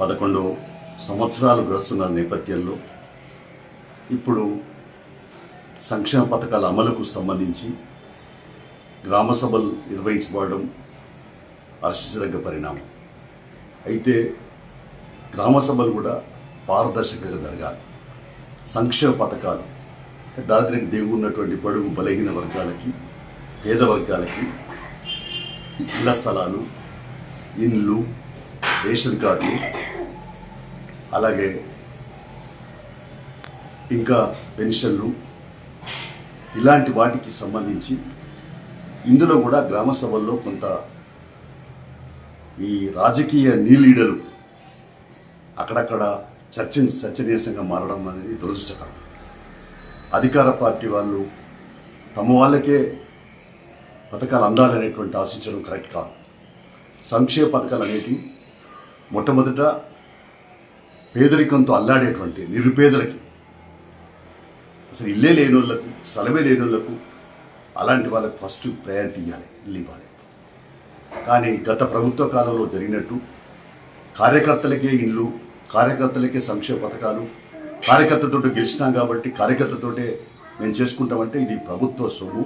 పదకొండు సంవత్సరాలు గడుస్తున్న నేపథ్యంలో ఇప్పుడు సంక్షేమ పథకాల అమలుకు సంబంధించి గ్రామ సభలు నిర్వహించబడడం హర్షించదగ్గ పరిణామం. అయితే గ్రామ సభలు కూడా పారదర్శకంగా జరగాలి. సంక్షేమ పథకాలు దారిద్ర్యం దిగున్నటువంటి బడుగు బలహీన వర్గాలకి పేద వర్గాలకి ఇళ్ళ స్థలాలు ఇండ్లు రేషన్ కార్డులు అలాగే ఇంకా పెన్షన్లు ఇలాంటి వాటికి సంబంధించి ఇందులో కూడా గ్రామ సభల్లో కొంత ఈ రాజకీయ నీలీడలు అక్కడక్కడ చర్చ చర్చనీయాంశంగా మారడం అనేది దురదృష్టకరం. అధికార పార్టీ వాళ్ళు తమ వాళ్ళకే పథకాలు అందాలనేటువంటి ఆశించడం కరెక్ట్ కాదు. సంక్షేమ పథకాలు అనేటివి మొట్టమొదట పేదరికంతో అల్లాడేటువంటి నిరుపేదలకి అసలు ఇల్లే లేని వాళ్ళకు స్థలమే లేని వాళ్ళకు అలాంటి వాళ్ళకు ఫస్ట్ ప్రయారిటీ ఇవ్వాలి ఇల్లు ఇవ్వాలి. కానీ గత ప్రభుత్వ కాలంలో జరిగినట్టు కార్యకర్తలకే ఇల్లు కార్యకర్తలకే సంక్షేమ పథకాలు కార్యకర్తతో గెలిచినాం కాబట్టి కార్యకర్తతోటే మేము చేసుకుంటామంటే ఇది ప్రభుత్వ సొమ్ము.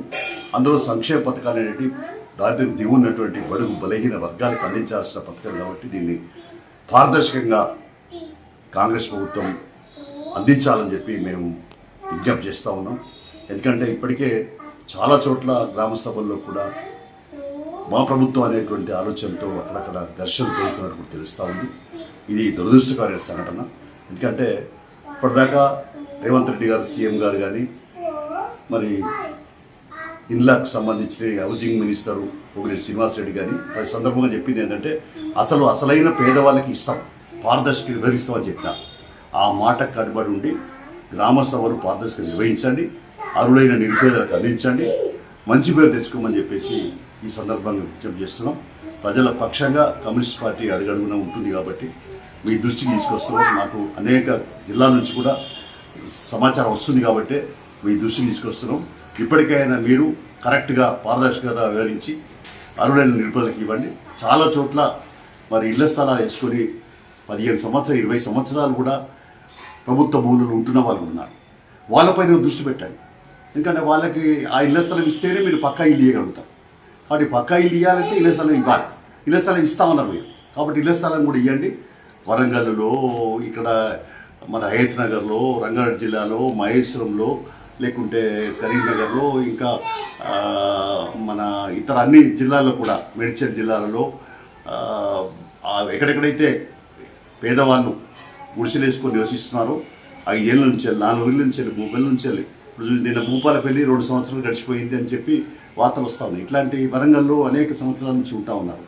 అందులో సంక్షేమ పథకాలు అనేటివి దారిద్ర్యం దిగున్నటువంటి బడుగు బలహీన వర్గాలకు అందించాల్సిన పథకం కాబట్టి దీన్ని పారదర్శకంగా కాంగ్రెస్ ప్రభుత్వం అందించాలని చెప్పి మేము విజ్ఞప్తి చేస్తూ ఉన్నాం. ఎందుకంటే ఇప్పటికే చాలా చోట్ల గ్రామ సభల్లో కూడా మా ప్రభుత్వం అనేటువంటి ఆలోచనతో అక్కడక్కడ ఘర్షణ జరుగుతున్నట్టు కూడా తెలుస్తూ ఉంది. ఇది దురదృష్టకరమైన సంఘటన. ఎందుకంటే ఇప్పటిదాకా రేవంత్ రెడ్డి గారు సీఎం గారు కానీ మరి ఇండ్లకు సంబంధించిన హౌసింగ్ మినిస్టరు ఒకరి శ్రీనివాస్ రెడ్డి గారి ప్రతి సందర్భంగా చెప్పింది ఏంటంటే అసలు అసలైన పేదవాళ్ళకి ఇస్తాం పారదర్శక వివరిస్తామని చెప్పిన. ఆ మాట కట్టుబడి ఉండి గ్రామ సభలు పారదర్శక నిర్వహించండి అరులైన నిరుపేదలకు అందించండి మంచి పేరు తెచ్చుకోమని చెప్పేసి ఈ సందర్భంగా విజ్ఞప్తి చేస్తున్నాం. ప్రజల పక్షంగా కమ్యూనిస్ట్ పార్టీ అడుగడుగున ఉంటుంది కాబట్టి మీ దృష్టికి తీసుకొస్తున్నాం. నాకు అనేక జిల్లాల నుంచి కూడా సమాచారం వస్తుంది కాబట్టి మీ దృష్టికి తీసుకొస్తున్నాం. ఇప్పటికైనా మీరు కరెక్ట్గా పారదర్శకత వివరించి అరులైన నిరుపేదలకు ఇవ్వండి. చాలా చోట్ల మరి ఇళ్ళ స్థలాలు వేసుకొని పదిహేను సంవత్సరాలు ఇరవై సంవత్సరాలు కూడా ప్రభుత్వ భూములు ఉంటున్న వాళ్ళు ఉన్నారు. వాళ్ళపైన దృష్టి పెట్టండి. ఎందుకంటే వాళ్ళకి ఆ ఇళ్ళ స్థలం ఇస్తేనే మీరు పక్కా ఇల్లు ఇవ్వగలుగుతారు కాబట్టి పక్కా ఇల్లు ఇవ్వాలంటే ఇళ్ళ స్థలం ఇవ్వాలి. ఇళ్ళ స్థలం ఇస్తామన్నారు మీరు. కాబట్టి ఇళ్ళ స్థలం కూడా ఇవ్వండి వరంగల్లో ఇక్కడ మన హయత్ నగర్లో రంగారెడ్డి జిల్లాలో మహేశ్వరంలో లేకుంటే కరీంనగర్లో ఇంకా మన ఇతర అన్ని జిల్లాల్లో కూడా మేడ్చల్ జిల్లాలలో ఎక్కడెక్కడైతే పేదవాళ్ళు గుడిసెలేసుకొని నివసిస్తున్నారో నివసిస్తున్నారో ఏళ్ళ నుంచి వెళ్ళి రోజుల నుంచి వెళ్ళి మూడేళ్ళ నుంచి వెళ్ళి ఇప్పుడు నిన్న భూపాల పెళ్ళి రెండు సంవత్సరాలు గడిచిపోయింది అని చెప్పి వార్తలు వస్తూ ఉన్నాయి. ఇట్లాంటి వరంగల్లో అనేక సంవత్సరాల నుంచి ఉంటా ఉన్నారు.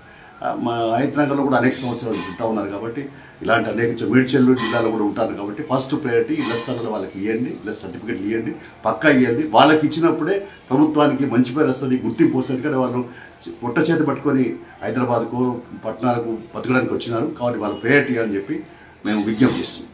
మా హైదరాబాద్లో కూడా అనేక సంవత్సరాలు చుట్టా ఉంటా ఉన్నారు కాబట్టి ఇలాంటి అనేక చో- మేడ్చల్లు జిల్లాలో కూడా ఉంటారు కాబట్టి ఫస్ట్ ప్రయారిటీ ఇళ్ళ స్థలాలు వాళ్ళకి ఇవ్వండి ఇళ్ళ సర్టిఫికెట్లు ఇవ్వండి పక్కా ఇవ్వండి వాళ్ళకి ఇచ్చినప్పుడే ప్రభుత్వానికి మంచి పేరు వస్తుంది గుర్తింపు వస్తుంది. కానీ వాళ్ళు చి- పొట్ట చేతి పట్టుకొని హైదరాబాద్కు పట్టణాలకు బతకడానికి వచ్చినారు కాబట్టి వాళ్ళ ప్రయారిటీ అని చెప్పి మేము విజ్ఞప్తి చేస్తున్నాం.